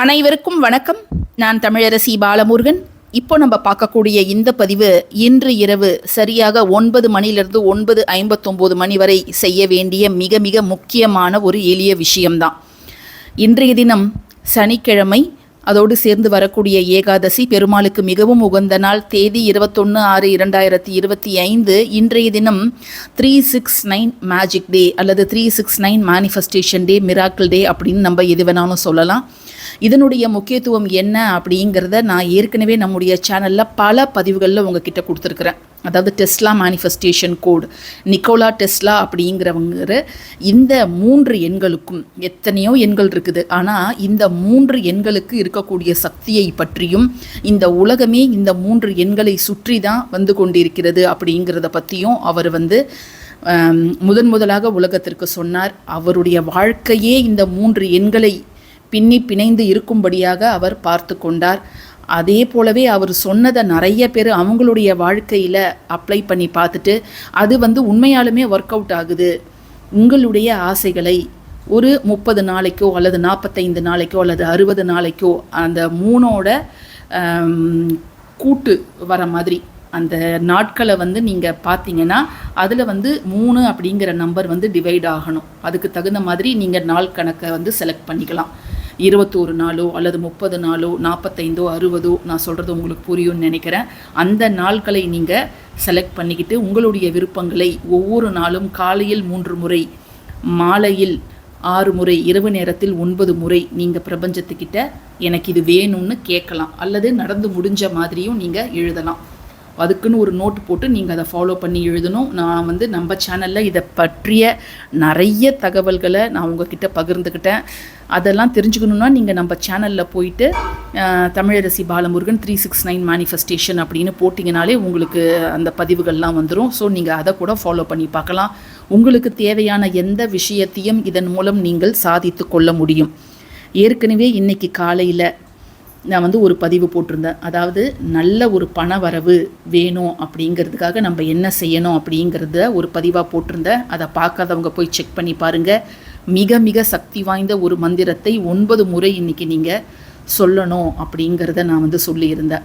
அனைவருக்கும் வணக்கம். நான் தமிழரசி பாலமுருகன். இப்போ நம்ம பார்க்கக்கூடிய இந்த பதிவு இன்று இரவு சரியாக ஒன்பது மணிலிருந்து ஒன்பது ஐம்பத்தொம்போது மணி வரை செய்ய வேண்டிய மிக மிக முக்கியமான ஒரு எளிய விஷயம்தான். இன்றைய தினம் சனிக்கிழமை அதோடு சேர்ந்து வரக்கூடிய ஏகாதசி பெருமாளுக்கு மிகவும் உகந்த நாள். தேதி இருபத்தொன்று ஆறு இரண்டாயிரத்தி இருபத்தி ஐந்து. இன்றைய தினம் three six nine magic day அல்லது three six nine manifestation day miracle day அப்படின்னு நம்ம எது வேணாலும் சொல்லலாம். இதனுடைய முக்கியத்துவம் என்ன அப்படிங்கிறத நான் ஏற்கனவே நம்முடைய சேனலில் பல பதிவுகளில் உங்ககிட்ட கொடுத்துருக்குறேன். அதாவது Tesla manifestation code Nikola Tesla அப்படிங்கிறவங்கிற இந்த மூன்று எண்களுக்கும் எத்தனையோ எண்கள் இருக்குது. ஆனால் இந்த மூன்று எண்களுக்கு இருக்கக்கூடிய சக்தியை பற்றியும் இந்த உலகமே இந்த மூன்று எண்களை சுற்றி தான் வந்து கொண்டிருக்கிறது அப்படிங்கிறத பற்றியும் அவர் வந்து முதன் முதலாக உலகத்திற்கு சொன்னார். அவருடைய வாழ்க்கையே இந்த மூன்று எண்களை பின்னி பிணைந்து இருக்கும்படியாக அவர் பார்த்து கொண்டார். அதே போலவே அவர் சொன்னதை நிறைய பேர் அவங்களுடைய வாழ்க்கையில் அப்ளை பண்ணி பார்த்துட்டு அது வந்து உண்மையாலுமே ஒர்க் அவுட் ஆகுது. உங்களுடைய ஆசைகளை ஒரு முப்பது நாளைக்கோ அல்லது நாற்பத்தைந்து நாளைக்கோ அல்லது அறுபது நாளைக்கோ அந்த மூணோட கூட்டு வர மாதிரி அந்த நாட்களை வந்து நீங்கள் பார்த்தீங்கன்னா அதில் வந்து மூணு அப்படிங்கிற நம்பர் வந்து டிவைட் ஆகணும். அதுக்கு தகுந்த மாதிரி நீங்கள் நாள் கணக்கை வந்து செலக்ட் பண்ணிக்கலாம். இருபத்தோரு நாளோ அல்லது முப்பது நாளோ நாற்பத்தைந்தோ அறுபதோ நான் சொல்கிறது உங்களுக்கு புரியும்னு நினைக்கிறேன். அந்த நாட்களை நீங்கள் செலக்ட் பண்ணிக்கிட்டு உங்களுடைய விருப்பங்களை ஒவ்வொரு நாளும் காலையில் மூன்று முறை மாலையில் ஆறு முறை இரவு நேரத்தில் ஒன்பது முறை நீங்கள் பிரபஞ்சத்துக்கிட்ட எனக்கு இது வேணும்னு கேட்கலாம். அல்லது நடந்து முடிஞ்ச மாதிரியும் நீங்கள் எழுதலாம். அதுக்குன்னு ஒரு நோட் போட்டு நீங்கள் அதை ஃபாலோ பண்ணி எழுதணும். நான் வந்து நம்ம சேனலில் இதை பற்றிய நிறைய தகவல்களை நான் உங்ககிட்ட பகிர்ந்துக்கிட்டேன். அதெல்லாம் தெரிஞ்சுக்கணுன்னா நீங்கள் நம்ம சேனலில் போயிட்டு Tamilarasi Balamurugan three six nine manifestation அப்படின்னு போட்டிங்கனாலே உங்களுக்கு அந்த பதிவுகள்லாம் வந்துடும் ஸோ நீங்கள் அதை கூட ஃபாலோ பண்ணி பார்க்கலாம். உங்களுக்கு தேவையான எந்த விஷயத்தையும் இதன் மூலம் நீங்கள் சாதித்து கொள்ள முடியும். ஏற்கனவே இன்றைக்கி காலையில் நான் வந்து ஒரு பதிவு போட்டிருந்தேன். அதாவது நல்ல ஒரு பண வரவு வேணும் அப்படிங்கிறதுக்காக நம்ம என்ன செய்யணும் அப்படிங்கிறத ஒரு பதிவாக போட்டிருந்தேன். அதை பார்க்காதவங்க போய் செக் பண்ணி பாருங்கள் மிக மிக சக்தி வாய்ந்த ஒரு மந்திரத்தை ஒன்பது முறை இன்னைக்கு நீங்கள் சொல்லணும் அப்படிங்கிறத நான் வந்து சொல்லியிருந்தேன்.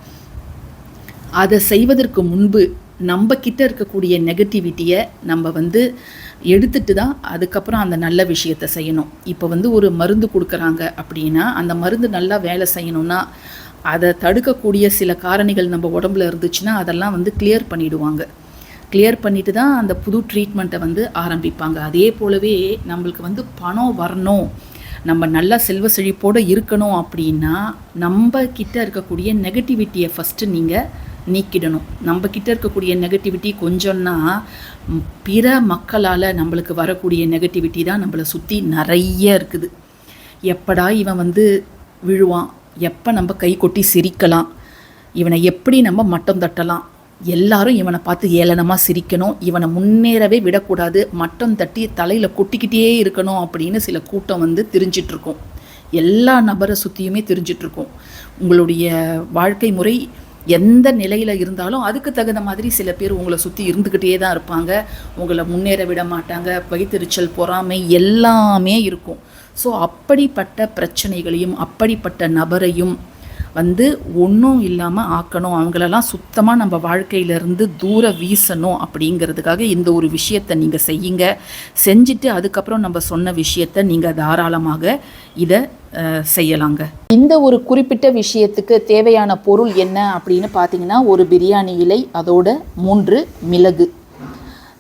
அதை செய்வதற்கு முன்பு நம்ம கிட்ட இருக்கக்கூடிய நெகட்டிவிட்டியை நம்ம வந்து எடுத்துட்டு தான் அதுக்கப்புறம் அந்த நல்ல விஷயத்தை செய்யணும். இப்போ வந்து ஒரு மருந்து கொடுக்குறாங்க அப்படின்னா அந்த மருந்து நல்லா வேலை செய்யணும்னா அதை தடுக்கக்கூடிய சில காரணிகள் நம்ம உடம்புல இருந்துச்சுன்னா அதெல்லாம் வந்து கிளியர் பண்ணிடுவாங்க. கிளியர் பண்ணிட்டு தான் அந்த புது ட்ரீட்மெண்ட்டை வந்து ஆரம்பிப்பாங்க. அதே போலவே நம்மளுக்கு வந்து பணம் வரணும். நம்ம நல்லா செல்வ செழிப்போடு இருக்கணும் அப்படின்னா நம்ம கிட்ட இருக்கக்கூடிய நெகட்டிவிட்டியை ஃபஸ்ட்டு நீங்கள் நீக்கிடணும். நம்ம கிட்ட இருக்கக்கூடிய நெகட்டிவிட்டி கொஞ்சம்னா பிற மக்களால் நம்மளுக்கு வரக்கூடிய நெகட்டிவிட்டி தான் நம்மளை சுற்றி நிறைய இருக்குது. எப்படா இவன் வந்து விழுவான்? எப்போ நம்ம கை கொட்டி சிரிக்கலாம்? இவனை எப்படி நம்ம மட்டம் தட்டலாம்? எல்லாரும் இவனை பார்த்து ஏளனமாக சிரிக்கணும். இவனை முன்னேறவே விடக்கூடாது. மட்டம் தட்டி தலையில் கொட்டிக்கிட்டே இருக்கணும் அப்படின்னு சில கூட்டம் வந்து தெரிஞ்சிட்ருக்கும். எல்லா நபரை சுற்றியுமே தெரிஞ்சிட்ருக்கும். உங்களுடைய வாழ்க்கை முறை எந்த நிலையில் இருந்தாலும் அதுக்கு தகுந்த மாதிரி சில பேர் உங்களை சுற்றி இருந்துக்கிட்டே தான் இருப்பாங்க. உங்களை முன்னேற விட மாட்டாங்க. வயிற்றுச்சல் பொறாமை எல்லாமே இருக்கும். ஸோ அப்படிப்பட்ட பிரச்சனைகளையும் அப்படிப்பட்ட நபரையும் வந்து ஒன்றும் இல்லாமல் ஆக்கணும். அவங்களெல்லாம் சுத்தமாக நம்ம வாழ்க்கையிலேருந்து தூர வீசணும் அப்படிங்கிறதுக்காக இந்த ஒரு விஷயத்தை நீங்கள் செய்யுங்க. செஞ்சுட்டு அதுக்கப்புறம் நம்ம சொன்ன விஷயத்தை நீங்கள் தாராளமாக இதை செய்யலாங்க. இந்த ஒரு குறிப்பிட்ட விஷயத்துக்கு தேவையான பொருள் என்ன அப்படின்னு பார்த்தீங்கன்னா ஒரு பிரியாணி இலை அதோட மூன்று மிளகு.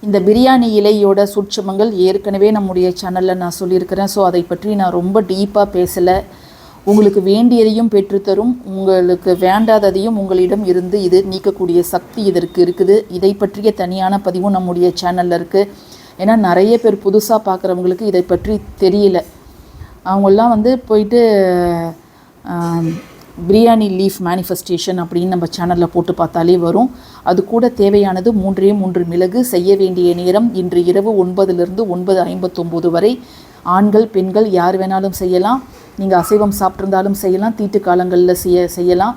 இந்த பிரியாணி இலையோட சூட்சமங்கள் ஏற்கனவே நம்முடைய சேனலில் நான் சொல்லியிருக்கிறேன். ஸோ அதை பற்றி நான் ரொம்ப டீப்பாக பேசலை. உங்களுக்கு வேண்டியதையும் பெற்றுத்தரும் உங்களுக்கு வேண்டாததையும் உங்களிடம் இருந்து இது நீக்கக்கூடிய சக்தி இதற்கு இருக்குது. இதை பற்றிய தனியான பதிவும் நம்முடைய சேனலில் இருக்குது ஏன்னா நிறைய பேர் புதுசாக பார்க்குறவங்களுக்கு இதை பற்றி தெரியல. அவங்களாம் வந்து போயிட்டு பிரியாணி லீஃப் மேனிஃபெஸ்டேஷன் அப்படின்னு நம்ம சேனலில் போட்டு பார்த்தாலே வரும். அது கூட தேவையானது மூன்றே மூன்று மிளகு செய்ய வேண்டிய நேரம் இன்று இரவு ஒன்பதுலேருந்து ஒன்பது ஐம்பத்தொம்போது வரை ஆண்கள் பெண்கள் யார் வேணாலும் செய்யலாம். நீங்கள் அசைவம் சாப்பிட்ருந்தாலும் செய்யலாம். தீட்டு காலங்களில் செய்ய செய்யலாம்.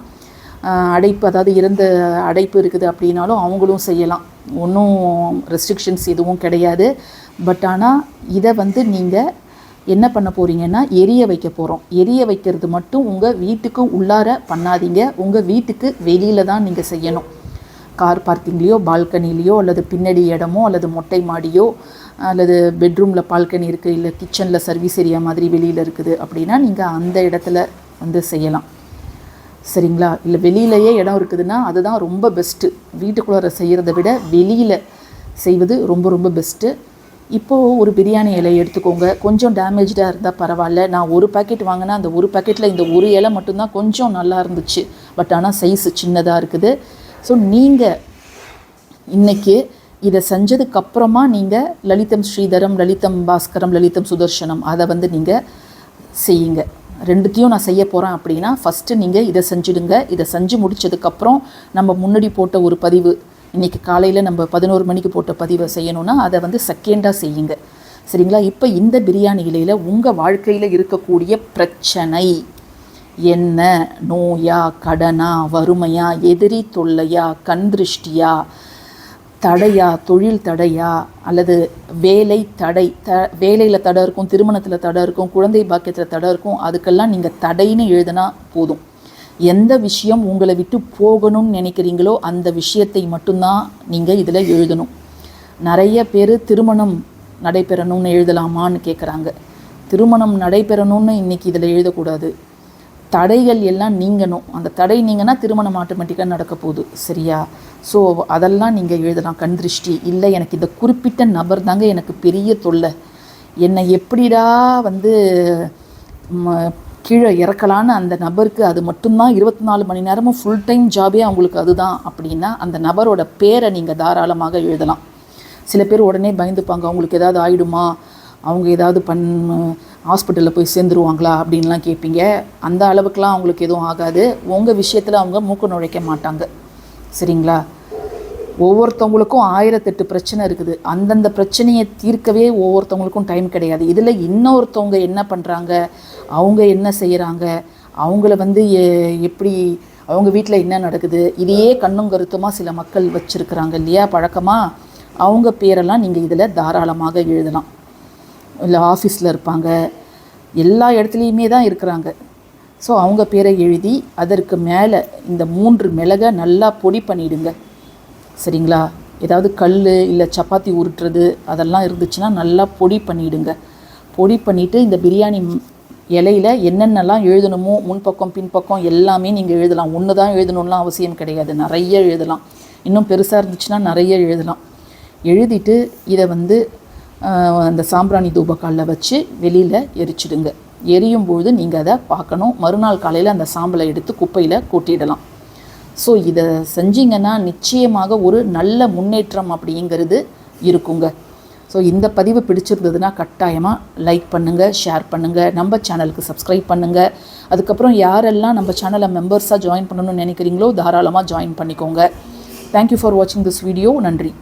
அடைப்பு அதாவது இறந்த அடைப்பு இருக்குது அப்படின்னாலும் அவங்களும் செய்யலாம். ஒன்றும் ரெஸ்ட்ரிக்ஷன்ஸ் எதுவும் கிடையாது. பட் ஆனால் இதை வந்து நீங்கள் என்ன பண்ண போகிறீங்கன்னா எரிய வைக்க போகிறோம் எரிய வைக்கிறது மட்டும் உங்கள் வீட்டுக்கு உள்ளார பண்ணாதீங்க. உங்கள் வீட்டுக்கு வெளியில் தான் நீங்கள் செய்யணும். கார் பார்க்கிங்லேயோ பால்கனிலேயோ அல்லது பின்னடி இடமோ அல்லது மொட்டை மாடியோ அல்லது பெட்ரூமில் பால்கனி இருக்குது இல்லை கிச்சனில் சர்வீஸ் ஏரியா மாதிரி வெளியில் இருக்குது அப்படின்னா நீங்கள் அந்த இடத்துல வந்து செய்யலாம். சரிங்களா? இல்லை வெளியிலையே இடம் இருக்குதுன்னா அதுதான் ரொம்ப பெஸ்ட்டு வீட்டுக்குள்ளார செய்கிறத விட வெளியில் செய்வது ரொம்ப ரொம்ப பெஸ்ட்டு இப்போது ஒரு பிரியாணி இலையை எடுத்துக்கோங்க. கொஞ்சம் டேமேஜாக இருந்தால் பரவாயில்ல. நான் ஒரு பேக்கெட் வாங்கினா அந்த ஒரு பாக்கெட்டில் இந்த ஒரு இலை மட்டும்தான் கொஞ்சம் நல்லா இருந்துச்சு. பட் ஆனால் சைஸ் சின்னதாக இருக்குது. ஸோ நீங்கள் இன்றைக்கி இதை செஞ்சதுக்கப்புறமா நீங்கள் லலிதம் ஸ்ரீதரம் லலிதம் பாஸ்கரம் லலிதம் சுதர்சனம் அதை வந்து நீங்கள் செய்யுங்க. ரெண்டுத்தையும் நான் செய்ய போகிறேன் அப்படின்னா ஃபஸ்ட்டு நீங்கள் இதை செஞ்சுடுங்க. இதை செஞ்சு முடிச்சதுக்கப்புறம் நம்ம முன்னாடி போட்ட ஒரு பதிவு இன்றைக்கி காலையில் நம்ம பதினோரு மணிக்கு போட்ட பதிவை செய்யணும்னா அதை வந்து செகண்டாக செய்யுங்க. சரிங்களா? இப்போ இந்த பிரியாணி இலையில் உங்கள் வாழ்க்கையில் இருக்கக்கூடிய பிரச்சனை என்ன? நோயா கடனா வறுமையா எதிரி தொல்லையா கண் திருஷ்டியா? தடையா தொழில் தடையா அல்லது வேலை தடை த வேலையில் தடை இருக்கும் திருமணத்தில் தடை இருக்கும் குழந்தை பாக்கியத்தில் தடை இருக்கும் அதுக்கெல்லாம் நீங்கள் தடைன்னு எழுதினா போதும். எந்த விஷயம் உங்களை விட்டு போகணும்னு நினைக்கிறீங்களோ அந்த விஷயத்தை மட்டும்தான் நீங்கள் இதில் எழுதணும். நிறைய பேர் திருமணம் நடைபெறணும்னு எழுதலாமான்னு கேட்குறாங்க திருமணம் நடைபெறணும்னு இன்றைக்கி இதில் எழுதக்கூடாது. தடைகள் எல்லாம் நீங்கணும். அந்த தடை நீங்கன்னா திருமணம் ஆட்டோமேட்டிக்காக நடக்க போகுது. சரியா? ஸோ அதெல்லாம் நீங்கள் எழுதலாம். கண் திருஷ்டி. இல்லை எனக்கு இந்த குறிப்பிட்ட நபர் தாங்க எனக்கு பெரிய தொல்லை. என்னை எப்படிடா வந்து ம, கீழே இறக்கலான்னு அந்த நபருக்கு அது மட்டும்தான் இருபத்தி நாலு மணி நேரமும் ஃபுல் டைம் ஜாபே அவங்களுக்கு அதுதான். அப்படின்னா அந்த நபரோட பேரை நீங்கள் தாராளமாக எழுதலாம். சில பேர் உடனே பயந்துப்பாங்க. அவங்களுக்கு ஏதாவது ஆயிடுமா? அவங்க ஏதாவது பண் ஹாஸ்பிட்டலில் போய் சேர்ந்துருவாங்களா அப்படின்லாம் கேட்பீங்க. அந்த அளவுக்குலாம் அவங்களுக்கு எதுவும் ஆகாது. உங்கள் விஷயத்தில் அவங்க மூக்கு நுழைக்க மாட்டாங்க. சரிங்களா? ஒவ்வொருத்தவங்களுக்கும் ஆயிரத்தெட்டு பிரச்சனை இருக்குது. அந்தந்த பிரச்சனையை தீர்க்கவே ஒவ்வொருத்தவங்களுக்கும் டைம் கிடையாது. இதில் இன்னொருத்தவங்க என்ன பண்ணுறாங்க அவங்க என்ன செய்கிறாங்க அவங்கள வந்து எப்படி அவங்க வீட்டில் என்ன நடக்குது? இதையே கண்ணும் கருத்துமாக சில மக்கள் வச்சுருக்கிறாங்க இல்லையா? பழக்கமாக அவங்க பேரெல்லாம் நீங்கள் இதில் தாராளமாக எழுதலாம். இல்லை ஆஃபீஸில் இருப்பாங்க. எல்லா இடத்துலையுமே தான் இருக்கிறாங்க. ஸோ அவங்க பேரை எழுதி அதற்கு மேலே இந்த மூன்று மிளகை நல்லா பொடி பண்ணிவிடுங்க சரிங்களா? ஏதாவது கல் இல்லை சப்பாத்தி உருட்டுறது அதெல்லாம் இருந்துச்சுன்னா நல்லா பொடி பண்ணிவிடுங்க பொடி பண்ணிவிட்டு இந்த பிரியாணி இலையில் இலையில என்னென்னலாம் எழுதணுமோ முன்பக்கம் பின்பக்கம் எல்லாமே நீங்கள் எழுதலாம். ஒன்று தான் எழுதணும்லாம் அவசியம் கிடையாது. நிறைய எழுதலாம். இன்னும் பெருசாக இருந்துச்சுன்னா நிறைய எழுதலாம். எழுதிட்டு இதை வந்து அந்த சாம்பிராணி தூபக்காலில் வச்சு வெளியில் எரிச்சிடுங்க. எரியும் பொழுது நீங்கள் அதை பார்க்கணும். மறுநாள் காலையில் அந்த சாம்பலை எடுத்து குப்பையில் கொட்டிடலாம். ஸோ இதை செஞ்சீங்கன்னா நிச்சயமாக ஒரு நல்ல முன்னேற்றம் அப்படிங்கிறது இருக்குங்க. ஸோ இந்த பதிவு பிடிச்சிருந்ததுன்னா கட்டாயமாக லைக் பண்ணுங்கள் ஷேர் பண்ணுங்கள் நம்ம சேனலுக்கு சப்ஸ்கிரைப் பண்ணுங்கள் அதுக்கப்புறம் யாரெல்லாம் நம்ம சேனலை மெம்பர்ஸாக ஜாயின் பண்ணணும்னு நினைக்கிறீங்களோ தாராளமாக ஜாயின் பண்ணிக்கோங்க. தேங்க்யூ ஃபார் வாட்சிங் திஸ் வீடியோ நன்றி.